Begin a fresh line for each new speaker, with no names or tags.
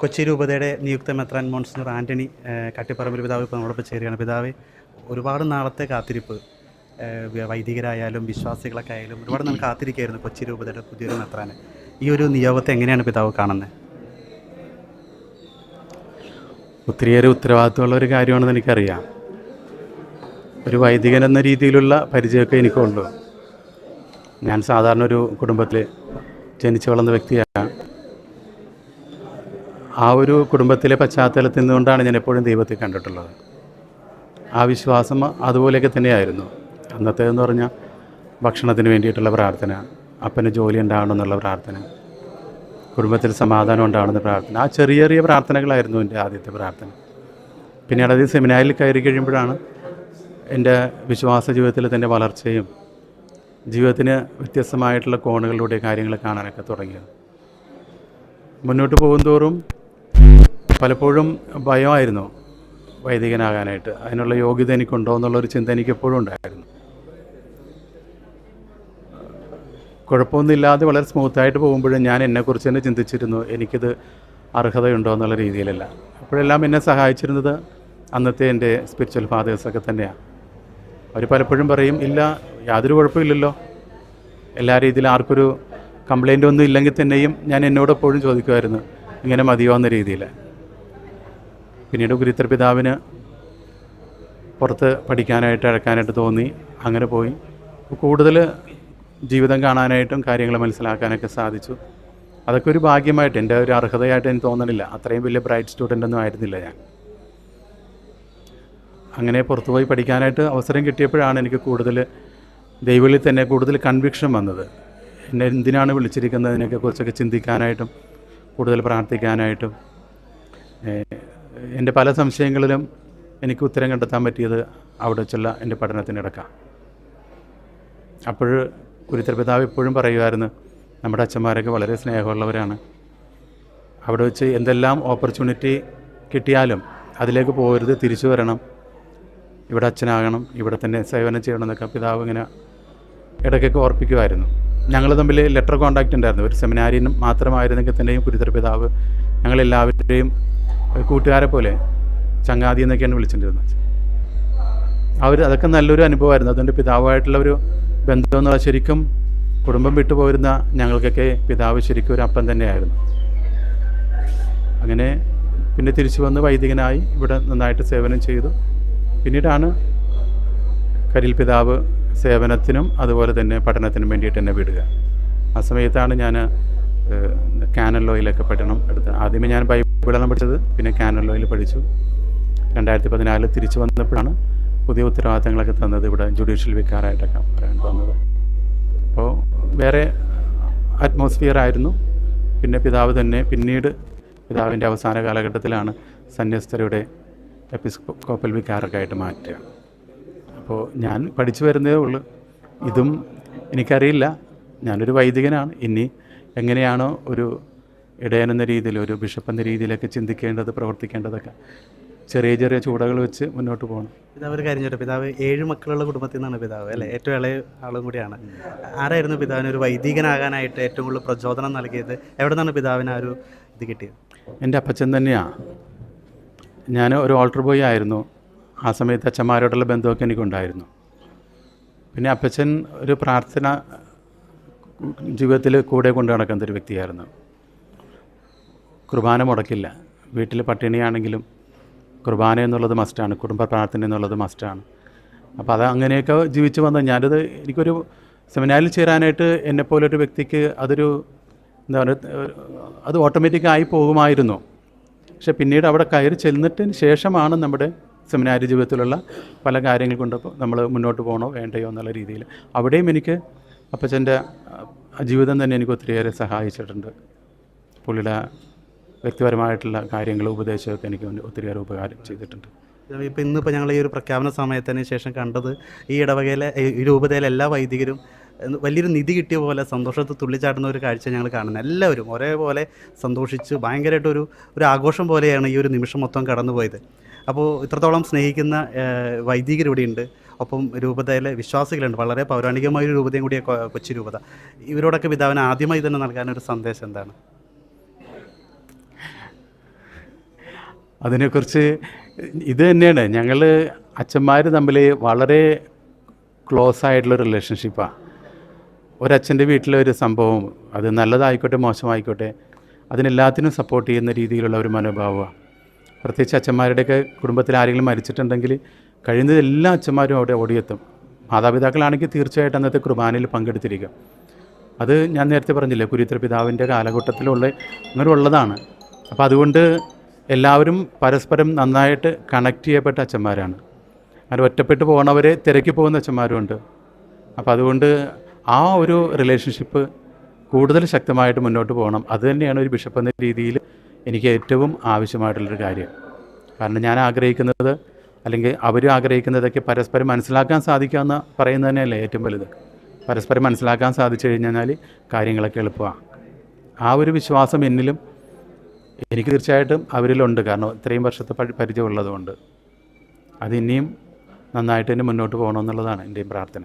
കൊച്ചി രൂപതയുടെ നിയുക്ത മെത്രാൻ മോൺസിനർ ആന്റണി കട്ടിപ്പറമ്പിൽ പിതാവ് ഇപ്പോൾ നമ്മളോടൊപ്പം ചേരുകയാണ്. പിതാവ് ഒരുപാട് നാളത്തെ കാത്തിരിപ്പ് വൈദികരായാലും വിശ്വാസികളൊക്കെ ആയാലും ഒരുപാട് നാൾ കാത്തിരിക്കുകയായിരുന്നു കൊച്ചി രൂപതയുടെ പുതിയൊരു മെത്രാന്. ഈ ഒരു നിയോഗത്തെ എങ്ങനെയാണ് പിതാവ് കാണുന്നത്?
ഒത്തിരിയേറെ ഉത്തരവാദിത്തമുള്ള ഒരു കാര്യമാണെന്ന് എനിക്കറിയാം. ഒരു വൈദികൻ എന്ന രീതിയിലുള്ള പരിചയമൊക്കെ എനിക്കുള്ളൂ ഞാൻ സാധാരണ ഒരു കുടുംബത്തിൽ ജനിച്ചു വളർന്ന വ്യക്തിയാണ് ആ ഒരു കുടുംബത്തിലെ പശ്ചാത്തലത്തിൽ നിന്നുകൊണ്ടാണ് ഞാൻ എപ്പോഴും ദൈവത്തെ കണ്ടിട്ടുള്ളത്. ആ വിശ്വാസം അതുപോലെയൊക്കെ തന്നെയായിരുന്നു. അന്നത്തേതെന്ന് പറഞ്ഞാൽ ഭക്ഷണത്തിന് വേണ്ടിയിട്ടുള്ള പ്രാർത്ഥന അപ്പന് ജോലി ഉണ്ടാവണം എന്നുള്ള പ്രാർത്ഥന കുടുംബത്തിൽ സമാധാനം ഉണ്ടാവണമെന്ന പ്രാർത്ഥന ആ ചെറിയ ചെറിയ പ്രാർത്ഥനകളായിരുന്നു എന്റെ ആദ്യത്തെ പ്രാർത്ഥന. പിന്നീട് അത് സെമിനാരിൽ കയറി കഴിയുമ്പോഴാണ് എന്റെ വിശ്വാസ ജീവിതത്തിൽ തന്നെ വളർച്ചയും ജീവിതത്തിന് വ്യത്യസ്തമായിട്ടുള്ള കോണുകളിലൂടെ കാര്യങ്ങൾ കാണാനൊക്കെ തുടങ്ങിയത്. മുന്നോട്ട് പോകുന്തോറും പലപ്പോഴും ഭയമായിരുന്നു വൈദികനാകാനായിട്ട്. അതിനുള്ള യോഗ്യത എനിക്കുണ്ടോ എന്നുള്ളൊരു ചിന്ത എനിക്ക് എപ്പോഴും ഉണ്ടായിരുന്നു. കുഴപ്പമൊന്നുമില്ലാതെ വളരെ സ്മൂത്തായിട്ട് പോകുമ്പോഴും ഞാൻ എന്നെക്കുറിച്ച് തന്നെ ചിന്തിച്ചിരുന്നു എനിക്കിത് അർഹതയുണ്ടോ എന്നുള്ള രീതിയിലല്ല. അപ്പോഴെല്ലാം എന്നെ സഹായിച്ചിരുന്നത് അന്നത്തെ എന്റെ സ്പിരിച്വൽ ഫാദേഴ്സൊക്കെ തന്നെയാണ് അവർ പലപ്പോഴും പറയും ഇല്ല യാതൊരു കുഴപ്പമില്ലല്ലോ. എല്ലാ രീതിയിലും ആർക്കൊരു കംപ്ലൈന്റ് ഒന്നും ഇല്ലെങ്കിൽ തന്നെയും ഞാൻ എന്നോടെപ്പോഴും ചോദിക്കുമായിരുന്നു ഇങ്ങനെ മതിയോ എന്ന രീതിയിൽ പിന്നീട് ഗുരുത്തർ പിതാവിന് പുറത്ത് പഠിക്കാനായിട്ട് അഴക്കാനായിട്ട് തോന്നി. അങ്ങനെ പോയി. കൂടുതൽ ജീവിതം കാണാനായിട്ടും കാര്യങ്ങൾ മനസ്സിലാക്കാനൊക്കെ സാധിച്ചു. അതൊക്കെ ഒരു ഭാഗ്യമായിട്ട് എന്റെ ഒരു അർഹതയായിട്ട് എനിക്ക് തോന്നണില്ല. അത്രയും വലിയ ബ്രൈറ്റ് സ്റ്റുഡന്റ് ഒന്നും ആയിരുന്നില്ല ഞാൻ. അങ്ങനെ പുറത്തുപോയി പഠിക്കാനായിട്ട് അവസരം കിട്ടിയപ്പോഴാണ് എനിക്ക് കൂടുതൽ ദൈവത്തിൽ തന്നെ കൂടുതൽ കൺവിക്ഷൻ വന്നത്. എന്നെ എന്തിനാണ് വിളിച്ചിരിക്കുന്നതിനൊക്കെ കുറിച്ചൊക്കെ ചിന്തിക്കാനായിട്ടും കൂടുതൽ പ്രാർത്ഥിക്കാനായിട്ടും. എന്റെ പല സംശയങ്ങളിലും എനിക്ക് ഉത്തരം കണ്ടെത്താൻ പറ്റിയത് അവിടെ വെച്ചുള്ള എന്റെ പഠനത്തിനിടക്കാം. അപ്പോൾ പിതാവ് എപ്പോഴും പറയുമായിരുന്നു നമ്മുടെ അച്ഛന്മാരൊക്കെ വളരെ സ്നേഹമുള്ളവരാണ്. അവിടെ വെച്ച് എന്തെല്ലാം ഓപ്പർച്യൂണിറ്റി കിട്ടിയാലും അതിലേക്ക് പോകരുത് തിരിച്ചു വരണം. ഇവിടെ അച്ഛനാകണം ഇവിടെ തന്നെ സേവനം ചെയ്യണം എന്നൊക്കെ പിതാവ് ഇങ്ങനെ ഇടയ്ക്കൊക്കെ ഓർപ്പിക്കുമായിരുന്നു ഞങ്ങൾ തമ്മിൽ ലെറ്റർ കോണ്ടാക്റ്റ് ഉണ്ടായിരുന്നു. ഒരു സെമിനാരിനും മാത്രമായിരുന്നെങ്കിൽ തന്നെയും കുരുത്തർ പിതാവ് ഞങ്ങളെല്ലാവരുടെയും ഒരു കൂട്ടുകാരെ പോലെ ചങ്ങാതി എന്നൊക്കെയാണ് വിളിച്ചിട്ടുണ്ടിരുന്നത് അവർ അതൊക്കെ നല്ലൊരു അനുഭവമായിരുന്നു. അതുകൊണ്ട് പിതാവായിട്ടുള്ള ഒരു ബന്ധം എന്ന് പറഞ്ഞാൽ ശരിക്കും കുടുംബം വിട്ടു പോരുന്ന ഞങ്ങൾക്കൊക്കെ പിതാവ് ശരിക്കും ഒരു അപ്പം തന്നെയായിരുന്നു. അങ്ങനെ പിന്നെ തിരിച്ചു വന്ന് വൈദികനായി ഇവിടെ നന്നായിട്ട് സേവനം ചെയ്തു. പിന്നീടാണ് കരിൽ പിതാവ് സേവനത്തിനും അതുപോലെ തന്നെ പഠനത്തിനും വേണ്ടിയിട്ട് എന്നെ വിടുക. ആ സമയത്താണ് ഞാൻ കാനൽ ലോയിലൊക്കെ പഠനം എടുത്തത്. ആദ്യമേ ഞാൻ ബൈബിളാണ് പഠിച്ചത് പിന്നെ കാനലോയിൽ പഠിച്ചു. രണ്ടായിരത്തി പതിനാലിൽ തിരിച്ചു വന്നപ്പോഴാണ് പുതിയ ഉത്തരവാദിത്തങ്ങളൊക്കെ തന്നത് ഇവിടെ ജുഡീഷ്യൽ വിക്കാറായിട്ടൊക്കെ പറയാൻ വന്നത് അപ്പോൾ വേറെ അറ്റ്മോസ്ഫിയർ ആയിരുന്നു. പിന്നെ പിതാവ് തന്നെ പിന്നീട് പിതാവിന്റെ അവസാന കാലഘട്ടത്തിലാണ് സന്യസ്തരുടെ എപ്പിസ്കോപ്പൽ വിക്കാറൊക്കെ ആയിട്ട് മാറ്റുക. അപ്പോൾ ഞാൻ പഠിച്ചു വരുന്നതേ ഉള്ളൂ. ഇതും എനിക്കറിയില്ല. ഞാനൊരു വൈദികനാണ്. ഇനി എങ്ങനെയാണോ ഒരു ഇടയൻ എന്ന രീതിയിൽ ഒരു ബിഷപ്പ് എന്ന രീതിയിലൊക്കെ ചിന്തിക്കേണ്ടത് പ്രവർത്തിക്കേണ്ടതൊക്കെ ചെറിയ ചെറിയ ചൂടകൾ വെച്ച് മുന്നോട്ട് പോകണം.
പിതാവ് ഒരു കാര്യം ചോട്ടെ പിതാവ് ഏഴ് മക്കളുള്ള കുടുംബത്തിൽ നിന്നാണ് പിതാവ് അല്ലേ? ഏറ്റവും ഇളയ ആളും കൂടിയാണ്. ആരായിരുന്നു പിതാവിന് ഒരു വൈദികനാകാനായിട്ട് ഏറ്റവും കൂടുതൽ പ്രചോദനം നൽകിയത്? എവിടെ നിന്നാണ് പിതാവിന് ആ ഒരു ഇത് കിട്ടിയത്?
എന്റെ അപ്പച്ചൻ തന്നെയാണ് ഞാൻ ഒരു ഓൾട്ടർ ബോയ് ആയിരുന്നു. ആ സമയത്ത് അച്ഛന്മാരോടുള്ള ബന്ധമൊക്കെ എനിക്കുണ്ടായിരുന്നു. പിന്നെ അപ്പച്ചൻ ഒരു പ്രാർത്ഥന ജീവിതത്തിൽ കൂടെ കൊണ്ടു നടക്കുന്ന ഒരു വ്യക്തിയായിരുന്നു. കുർബാന മുടക്കില്ല. വീട്ടിൽ പട്ടിണിയാണെങ്കിലും കുർബാന എന്നുള്ളത് മസ്റ്റാണ് കുടുംബ പ്രാർത്ഥന എന്നുള്ളത് മസ്റ്റാണ് അപ്പോൾ അത് അങ്ങനെയൊക്കെ ജീവിച്ചു വന്ന ഞാനത് എനിക്കൊരു സെമിനാരിൽ ചേരാനായിട്ട് എന്നെപ്പോലൊരു വ്യക്തിക്ക് അതൊരു എന്താ പറയുക അത് ഓട്ടോമാറ്റിക്കായി പോകുമായിരുന്നു. പക്ഷെ പിന്നീട് അവിടെ കയറി ചെന്നിട്ടതിന് ശേഷമാണ് നമ്മുടെ സെമിനാരി ജീവിതത്തിലുള്ള പല കാര്യങ്ങൾ കൊണ്ട് നമ്മൾ മുന്നോട്ട് പോകണോ വേണ്ടയോ എന്നുള്ള രീതിയിൽ അവിടെയും എനിക്ക് അപ്പച്ചന്റെ ജീവിതം തന്നെ എനിക്ക് ഒത്തിരിയേറെ സഹായിച്ചിട്ടുണ്ട്. പുള്ളിയുടെ വ്യക്തിപരമായിട്ടുള്ള കാര്യങ്ങൾ ഉപദേശമൊക്കെ എനിക്ക് ഒത്തിരിയേറെ ഉപകാരം ചെയ്തിട്ടുണ്ട്.
ഇപ്പോൾ ഇന്നിപ്പോൾ ഞങ്ങൾ ഈ ഒരു പ്രഖ്യാപന സമയത്തിന് ശേഷം കണ്ടത് ഈ ഇടവകയിലെ ഈ രൂപതയിലെ എല്ലാ വൈദികരും വലിയൊരു നിധി കിട്ടിയ പോലെ സന്തോഷത്തിൽ തുള്ളിച്ചാടുന്ന ഒരു കാഴ്ച ഞങ്ങൾ കാണുന്നത് എല്ലാവരും ഒരേപോലെ സന്തോഷിച്ച് ഭയങ്കരമായിട്ടൊരു ഒരു ആഘോഷം പോലെയാണ് ഈ ഒരു നിമിഷം മൊത്തം കടന്നുപോയത്. അപ്പോൾ ഇത്രത്തോളം സ്നേഹിക്കുന്ന വൈദികർ ഇവിടെയുണ്ട്. ഒപ്പം രൂപതയിലെ വിശ്വാസികളുണ്ട്. വളരെ പൗരാണികമായ ഒരു രൂപതയും കൂടിയ കൊച്ചി രൂപത. ഇവരോടൊക്കെ പിതാവിന് ആദ്യമായി തന്നെ നൽകാനൊരു സന്ദേശം എന്താണ്?
അതിനെക്കുറിച്ച് ഇത് തന്നെയാണ്. ഞങ്ങൾ അച്ഛന്മാർ തമ്മിൽ വളരെ ക്ലോസ് ആയിട്ടുള്ള റിലേഷൻഷിപ്പാണ് ഒരച്ഛന്റെ വീട്ടിലെ ഒരു സംഭവം അത് നല്ലതായിക്കോട്ടെ മോശമായിക്കോട്ടെ അതിനെല്ലാത്തിനും സപ്പോർട്ട് ചെയ്യുന്ന രീതിയിലുള്ള ഒരു മനോഭാവമാണ് പ്രത്യേകിച്ച് അച്ഛന്മാരുടെയൊക്കെ കുടുംബത്തിൽ ആരെങ്കിലും മരിച്ചിട്ടുണ്ടെങ്കിൽ കഴിയുന്നത് എല്ലാ അച്ഛന്മാരും അവിടെ ഓടിയെത്തും. മാതാപിതാക്കളാണെങ്കിൽ തീർച്ചയായിട്ടും അന്നത്തെ കുർബാനയിൽ പങ്കെടുത്തിരിക്കും. അത് ഞാൻ നേരത്തെ പറഞ്ഞില്ലേ കുരുത്ര പിതാവിന്റെ കാലഘട്ടത്തിലുള്ള അങ്ങനെ ഉള്ളതാണ് അപ്പോൾ അതുകൊണ്ട് എല്ലാവരും പരസ്പരം നന്നായിട്ട് കണക്ട് ചെയ്യപ്പെട്ട അച്ഛന്മാരാണ്. അങ്ങനെ ഒറ്റപ്പെട്ട് പോകണവരെ തിരക്കി പോകുന്ന അച്ഛന്മാരുമുണ്ട് അപ്പോൾ അതുകൊണ്ട് ആ ഒരു റിലേഷൻഷിപ്പ് കൂടുതൽ ശക്തമായിട്ട് മുന്നോട്ട് പോകണം. അത് തന്നെയാണ് ഒരു ബിഷപ്പ് എന്ന രീതിയിൽ എനിക്ക് ഏറ്റവും ആവശ്യമായിട്ടുള്ളൊരു കാര്യം. കാരണം ഞാൻ ആഗ്രഹിക്കുന്നത് അല്ലെങ്കിൽ അവരും ആഗ്രഹിക്കുന്നതൊക്കെ പരസ്പരം മനസ്സിലാക്കാൻ സാധിക്കാമെന്ന് പറയുന്നത് തന്നെയല്ലേ ഏറ്റവും വലുത്. പരസ്പരം മനസ്സിലാക്കാൻ സാധിച്ചു കഴിഞ്ഞാൽ കാര്യങ്ങളൊക്കെ എളുപ്പമാണ് ആ ഒരു വിശ്വാസം എന്നിലും എനിക്ക് തീർച്ചയായിട്ടും അവരിലുണ്ട്. കാരണം ഇത്രയും വർഷത്തെ പരി- പരിചയമുള്ളതുകൊണ്ട് അത് ഇനിയും നന്നായിട്ട് തന്നെ മുന്നോട്ട് പോകണമെന്നുള്ളതാണ് എന്റെയും പ്രാർത്ഥന.